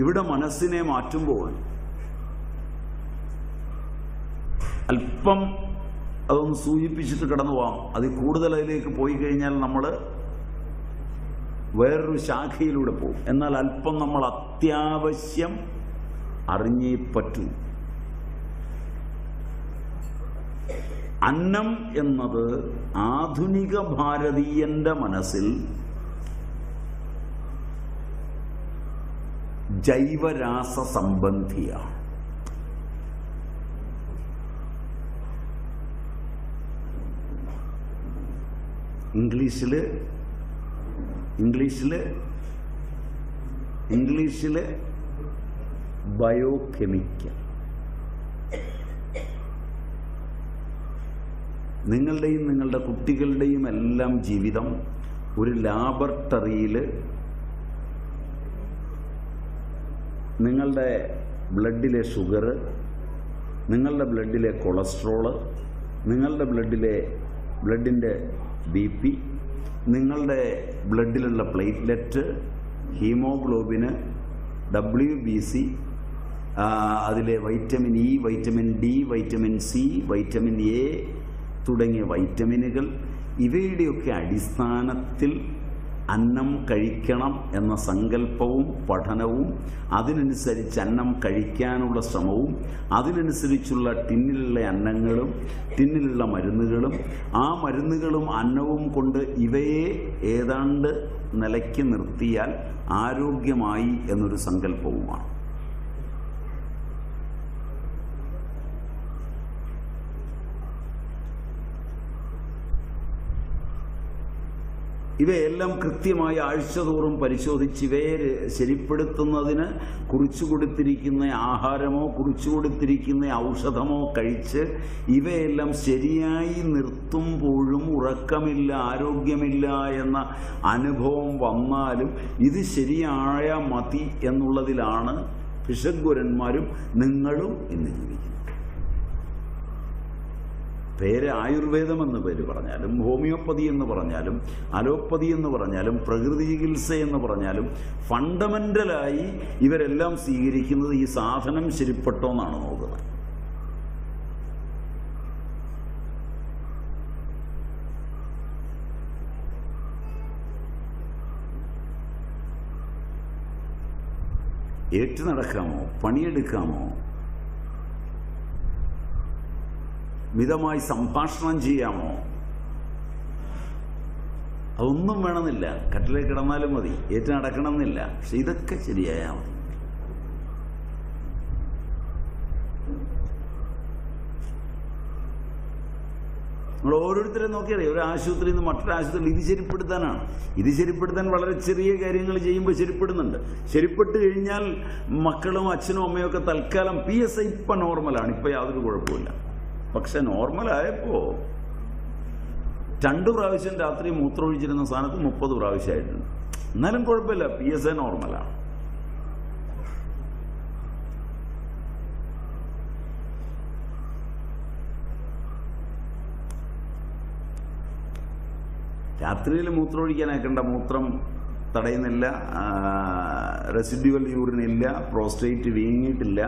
ഇവിടെ മനസ്സിനെ മാറ്റുമ്പോൾ അല്പം അതൊന്ന് സൂചിപ്പിച്ചിട്ട് കടന്നു പോവാം. അതിൽ കൂടുതൽ അതിലേക്ക് പോയി കഴിഞ്ഞാൽ നമ്മൾ വേറൊരു ശാഖയിലൂടെ പോകും. എന്നാൽ അല്പം നമ്മൾ അത്യാവശ്യം അറിഞ്ഞേ പറ്റൂ. അന്നം എന്നത് ആധുനിക ഭാരതീയന്റെ മനസ്സിൽ ജൈവരാസ സംബന്ധിയാണ് ഇംഗ്ലീഷിൽ ഇംഗ്ലീഷിൽ ഇംഗ്ലീഷിൽ ബയോകെമിക്കൽ നിങ്ങളുടെയും നിങ്ങളുടെ കുട്ടികളുടെയും എല്ലാം ജീവിതം ഒരു ലാബറട്ടറിയിൽ നിങ്ങളുടെ ബ്ലഡിലെ ഷുഗർ നിങ്ങളുടെ ബ്ലഡിലെ കൊളസ്ട്രോൾ നിങ്ങളുടെ ബ്ലഡിലെ ബ്ലഡിന്റെ ബി പി നിങ്ങളുടെ ബ്ലഡിലുള്ള platelet haemoglobin W B C അതിലെ vitamin E vitamin D vitamin C vitamin A തുടങ്ങിയ വൈറ്റമിനുകൾ. ഇവയുടെയൊക്കെ അടിസ്ഥാനത്തിൽ അന്നം കഴിക്കണം എന്ന സങ്കല്പവും പഠനവും അതിനനുസരിച്ച് അന്നം കഴിക്കാനുള്ള ശ്രമവും അതിനനുസരിച്ചുള്ള ടിന്നിലുള്ള അന്നങ്ങളും ടിന്നിലുള്ള മരുന്നുകളും ആ മരുന്നുകളും അന്നവും കൊണ്ട് ഇവയെ ഏതാണ്ട് നിലയ്ക്ക് നിർത്തിയാൽ ആരോഗ്യമായി എന്നൊരു സങ്കല്പവുമാണ്. ഇവയെല്ലാം കൃത്യമായി ആഴ്ചതോറും പരിശോധിച്ച് ഇവയെ ശരിപ്പെടുത്തുന്നതിന് കുറിച്ചു കൊടുത്തിരിക്കുന്ന ആഹാരമോ കുറിച്ചു കൊടുത്തിരിക്കുന്ന ഔഷധമോ കഴിച്ച് ഇവയെല്ലാം ശരിയായി നിർത്തുമ്പോഴും ഉറക്കമില്ല ആരോഗ്യമില്ല എന്ന അനുഭവം വന്നാലും ഇത് ശരിയായ മതി എന്നുള്ളതിലാണ് പിശഗ്വരന്മാരും നിങ്ങളും ഇന്ന് ജീവിക്കുന്നത്. പേര് ആയുർവേദം എന്ന് പേര് പറഞ്ഞാലും ഹോമിയോപ്പതി എന്ന് പറഞ്ഞാലും അലോപ്പതി എന്ന് പറഞ്ഞാലും പ്രകൃതി ചികിത്സ എന്ന് പറഞ്ഞാലും ഫണ്ടമെന്റലായി ഇവരെല്ലാം സ്വീകരിക്കുന്നത് ഈ സാധനം ശരിപ്പെട്ടോ എന്നാണ് നോക്കുന്നത്. ഏറ്റു നടക്കാമോ പണിയെടുക്കാമോ? മിതമായി സംഭാഷണം ചെയ്യാമോ? അതൊന്നും വേണമെന്നില്ല. കട്ടിലേക്ക് കിടന്നാലും മതി. ഏറ്റു നടക്കണമെന്നില്ല പക്ഷെ ഇതൊക്കെ ശരിയായാൽ മതി. നമ്മൾ ഓരോരുത്തരെ നോക്കിയറിയാം? ഒരു ആശുപത്രിയിൽ നിന്ന് മറ്റൊരു ആശുപത്രിയിൽ ഇത് ശരിപ്പെടുത്താനാണ്. ഇത് ശരിപ്പെടുത്താൻ വളരെ ചെറിയ കാര്യങ്ങൾ ചെയ്യുമ്പോൾ ശരിപ്പെടുന്നുണ്ട്. ശരിപ്പെട്ട് കഴിഞ്ഞാൽ മക്കളും അച്ഛനും അമ്മയും ഒക്കെ തൽക്കാലം പി എസ് ഐ ഇപ്പം നോർമലാണ് ഇപ്പം യാതൊരു കുഴപ്പമില്ല പക്ഷെ നോർമലായപ്പോൾ രണ്ട് പ്രാവശ്യം രാത്രി മൂത്രമൊഴിച്ചിരുന്ന സ്ഥാനത്ത് മുപ്പത് പ്രാവശ്യമായിട്ടുണ്ട്. എന്നാലും കുഴപ്പമില്ല പി എസ് എ നോർമലാണ് രാത്രിയിൽ മൂത്രമൊഴിക്കാനാക്കണ്ട മൂത്രം തടയുന്നില്ല റെസിഡ്യുവൽ യൂറിൻ ഇല്ല പ്രോസ്റ്റേറ്റ് വീങ്ങിയിട്ടില്ല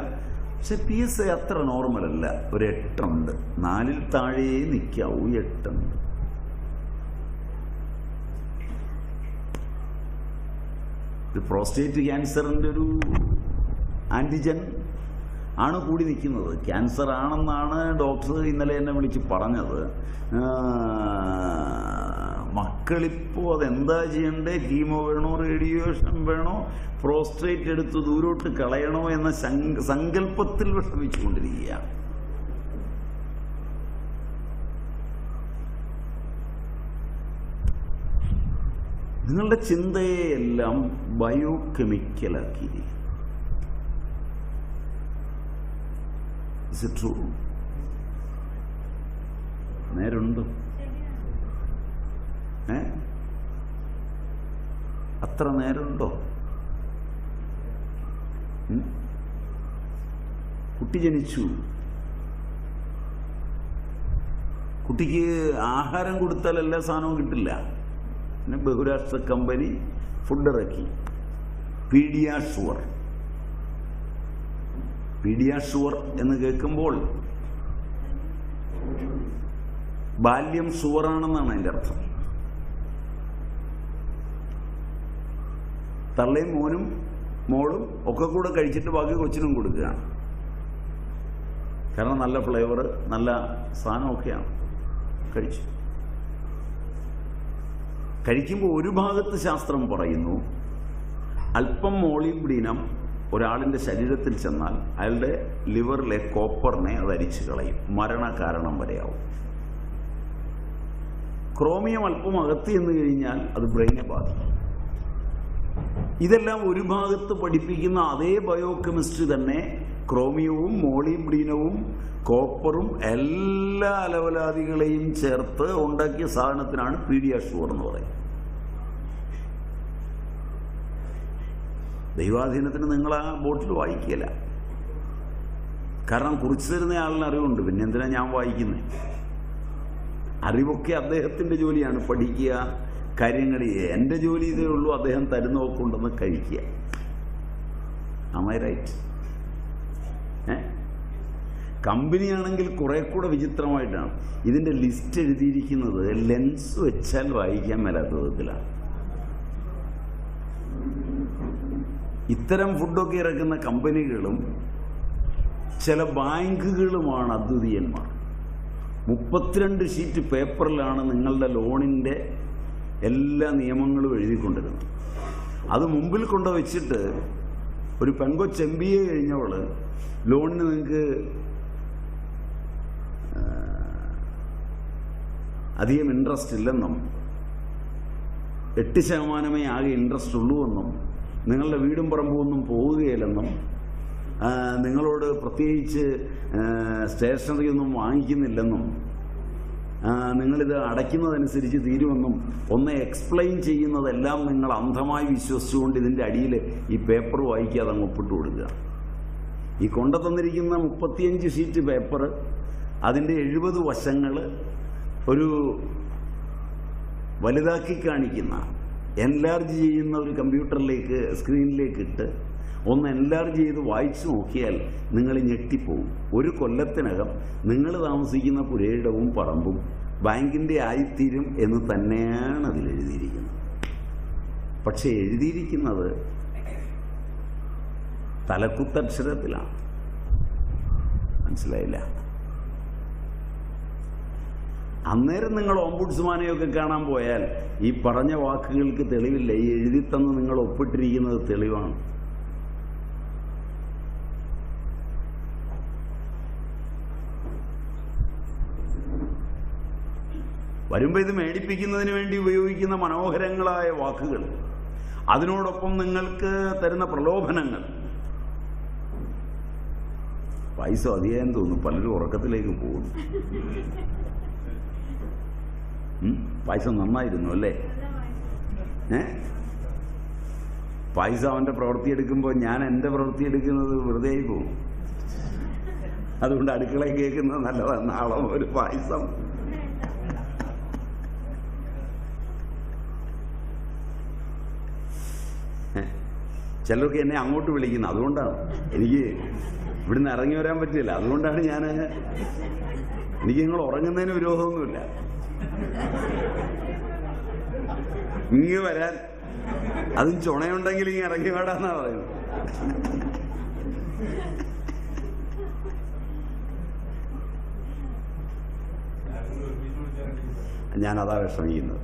പക്ഷെ പി എസ് അത്ര നോർമൽ അല്ല. ഒരു എട്ടുണ്ട്. നാലിൽ താഴെ നിൽക്കാവൂ എട്ടുണ്ട്. ഒരു പ്രോസ്റ്റേറ്റ് ക്യാൻസറിന്റെ ഒരു ആന്റിജൻ ആണ് കൂടി നിൽക്കുന്നത്. ക്യാൻസർ ആണെന്നാണ് ഡോക്ടർ ഇന്നലെ എന്നെ വിളിച്ച് പറഞ്ഞത്. മക്കളിപ്പോൾ അതെന്താ ചെയ്യണ്ടേ? കീമോ വേണോ? റേഡിയേഷൻ വേണോ? പ്രോസ്ട്രേറ്റ് എടുത്ത് ദൂരോട്ട് കളയണോ എന്ന സങ്ക- സങ്കല്പത്തിൽ വിഷമിച്ചുകൊണ്ടിരിക്കുകയാണ് നിങ്ങളുടെ ചിന്തയെ എല്ലാം ബയോ ട്രൂ നേരുണ്ടോ. ഏ? അത്ര നേരമുണ്ടോ? കുട്ടി ജനിച്ചു. കുട്ടിക്ക് ആഹാരം കൊടുത്താൽ എല്ലാ സാധനവും കിട്ടില്ല. പിന്നെ ബഹുരാഷ്ട്ര കമ്പനി ഫുഡ് ഇറക്കി. പീഡിയാഷുവർ പീഡിയാഷുവർ എന്ന് കേൾക്കുമ്പോൾ ബാല്യം ഷുവറാണെന്നാണ് അതിന്റെ അർത്ഥം. തള്ളയും മോനും മോളും ഒക്കെ കൂടെ കഴിച്ചിട്ട് ബാക്കി കൊച്ചിനും കൊടുക്കുകയാണ്. കാരണം നല്ല ഫ്ലേവർ നല്ല സാധനമൊക്കെയാണ്. കഴിച്ചു. കഴിക്കുമ്പോൾ ഒരു ഭാഗത്ത് ശാസ്ത്രം പറയുന്നു അല്പം മോളിബ്ഡീനം ഒരാളിന്റെ ശരീരത്തിൽ ചെന്നാൽ അയാളുടെ ലിവറിലെ കോപ്പറിനെ അത് അരിച്ചു കളയും മരണകാരണം വരെയാവും. ക്രോമിയം അല്പം അകത്തി എന്ന് കഴിഞ്ഞാൽ അത് ബ്രെയിനെ ബാധിക്കും. ഇതെല്ലാം ഒരു ഭാഗത്ത് പഠിപ്പിക്കുന്ന അതേ ബയോ കെമിസ്ട്രി തന്നെ ക്രോമിയവും മോളിബ്ഡീനവും കോപ്പറും എല്ലാ അലവലാദികളെയും ചേർത്ത് ഉണ്ടാക്കിയ സാധനത്തിനാണ് പീഡിയാഷുവർ എന്ന് പറയുന്നത്. ദൈവാധീനത്തിന് നിങ്ങൾ ആ ബോട്ടിൽ വായിക്കില്ല കാരണം കുറിച്ചു തരുന്ന ആളിന് അറിവുണ്ട്. പിന്നെ എന്തിനാ ഞാൻ വായിക്കുന്നത് അറിവൊക്കെ അദ്ദേഹത്തിന്റെ ജോലിയാണ്. പഠിക്കുക കാര്യങ്ങൾ എന്റെ ജോലി ഇതേ ഉള്ളൂ അദ്ദേഹം തരുന്നതൊക്കെ നോക്കുണ്ടെന്ന് കഴിക്കുക. അമൈ റൈറ്റ് ഏ? കമ്പനിയാണെങ്കിൽ കുറെ കൂടെ വിചിത്രമായിട്ടാണ്. ഇതിന്റെ ലിസ്റ്റ് എഴുതിയിരിക്കുന്നത് ലെൻസ് വെച്ചാൽ വായിക്കാൻ മേലാത്ത വിധത്തിലാണ് ഇത്തരം ഫുഡൊക്കെ ഇറക്കുന്ന കമ്പനികളും ചില ബാങ്കുകളുമാണ് അദ്വിതീയന്മാർ. മുപ്പത്തിരണ്ട് ഷീറ്റ് പേപ്പറിലാണ് നിങ്ങളുടെ ലോണിന്റെ എല്ലാ നിയമങ്ങളും എഴുതിക്കൊണ്ടിരുന്നു. അത് മുമ്പിൽ കൊണ്ട് വെച്ചിട്ട് ഒരു പെങ്കൊച്ച് എം ബി എ കഴിഞ്ഞവൾ ലോണിന് നിങ്ങൾക്ക് അധികം ഇൻട്രസ്റ്റ് ഇല്ലെന്നും എട്ട് ശതമാനമേ ആകെ ഇൻട്രസ്റ്റ് ഉള്ളൂവെന്നും നിങ്ങളുടെ വീടും പറമ്പും ഒന്നും പോവുകയില്ലെന്നും നിങ്ങളോട് പ്രത്യേകിച്ച് സ്റ്റേഷനറി ഒന്നും വാങ്ങിക്കുന്നില്ലെന്നും നിങ്ങളിത് അടയ്ക്കുന്നതനുസരിച്ച് തീരുമെന്നും ഒന്ന് എക്സ്പ്ലെയിൻ ചെയ്യുന്നതെല്ലാം നിങ്ങൾ അന്ധമായി വിശ്വസിച്ചുകൊണ്ട് ഇതിന്റെ അടിയിൽ ഈ പേപ്പർ വായിക്കാതെ അങ്ങ് ഒപ്പിട്ട് കൊടുക്കുക. ഈ കൊണ്ടു തന്നിരിക്കുന്ന മുപ്പത്തിയഞ്ച് ഷീറ്റ് പേപ്പർ അതിന്റെ എഴുപത് വശങ്ങൾ ഒരു വലുതാക്കി കാണിക്കുന്ന എൻലാർജ് ചെയ്യുന്ന ഒരു കമ്പ്യൂട്ടറിലേക്ക് സ്ക്രീനിലേക്ക് ഇട്ട് ഒന്ന് എൻലാർജ് ചെയ്ത് വായിച്ചു നോക്കിയാൽ നിങ്ങൾ ഞെട്ടിപ്പോവും. ഒരു കൊല്ലത്തിനകം നിങ്ങൾ താമസിക്കുന്ന പുരയിടവും പറമ്പും ബാങ്കിന്റെ ആയിത്തീരും എന്ന് തന്നെയാണ് അതിൽ എഴുതിയിരിക്കുന്നത്. പക്ഷേ എഴുതിയിരിക്കുന്നത് തലക്കുത്തക്ഷരത്തിലാണ്. മനസ്സിലായില്ല? അന്നേരം നിങ്ങൾ ഓംബുഡ്സ്മാനെയൊക്കെ കാണാൻ പോയാൽ ഈ പറഞ്ഞ വാക്കുകൾക്ക് തെളിവില്ല. ഈ എഴുതി തന്ന് നിങ്ങൾ ഒപ്പിട്ടിരിക്കുന്നത് തെളിവാണ്. വരുമ്പോൾ ഇത് മേടിപ്പിക്കുന്നതിന് വേണ്ടി ഉപയോഗിക്കുന്ന മനോഹരങ്ങളായ വാക്കുകൾ. അതിനോടൊപ്പം നിങ്ങൾക്ക് തരുന്ന പ്രലോഭനങ്ങൾ. പൈസ അധികം തോന്നുന്നു. പലരും ഉറക്കത്തിലേക്ക് പോകുന്നു? പായസം നന്നായിരുന്നു അല്ലേ? ഏ? പായസം അവന്റെ പ്രവൃത്തി എടുക്കുമ്പോൾ ഞാൻ എന്റെ പ്രവൃത്തി എടുക്കുന്നത് വെറുതെ പോകും അതുകൊണ്ട് അടുക്കളയിൽ കേൾക്കുന്നത് നല്ലതാണ്. നാളെ ഒരു പായസം? ചിലർക്ക് എന്നെ അങ്ങോട്ട് വിളിക്കുന്നത് അതുകൊണ്ടാണ്. എനിക്ക് ഇവിടുന്ന് ഇറങ്ങി വരാൻ പറ്റില്ല. അതുകൊണ്ടാണ് ഞാൻ എനിക്ക് നിങ്ങൾ ഉറങ്ങുന്നതിന് വിരോധമൊന്നുമില്ല. ഇങ്ങ് വരാൻ. അതും ചുണയുണ്ടെങ്കിൽ ഇങ്ങനെ ഇറങ്ങി വേടാന്നാ പറയുന്നത്. അതാ വിഷമിക്കുന്നത്.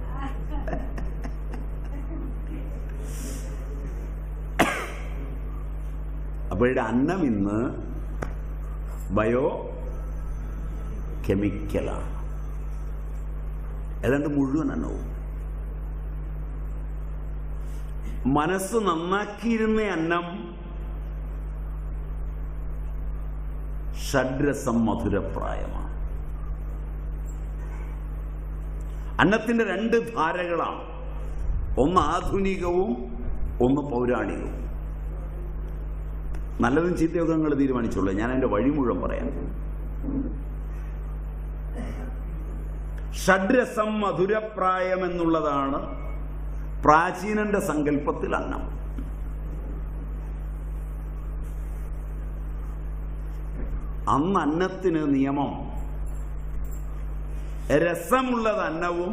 അപ്പോഴുടെ അന്നം ഇന്ന് ബയോ കെമിക്കലാണ് ഏതാണ്ട് മുഴുവൻ അന്നവും. മനസ്സ് നന്നാക്കിയിരുന്ന അന്നം ഷഡ്രസം മധുരപ്രായമാണ് അന്നത്തിന്റെ രണ്ട് ധാരകളാണ്. ഒന്ന് ആധുനികവും ഒന്ന് പൗരാണികവും. നല്ലതും ചീത്തയൊക്കെ നിങ്ങൾ തീരുമാനിച്ചുള്ളൂ ഞാൻ അതിന്റെ വഴി മുഴുവൻ പറയാം. ഷഡ്രസം മധുരപ്രായം എന്നുള്ളതാണ് പ്രാചീനന്റെ സങ്കല്പത്തിൽ അന്നം അന്ന് അന്നത്തിന് നിയമം. രസമുള്ളത് അന്നവും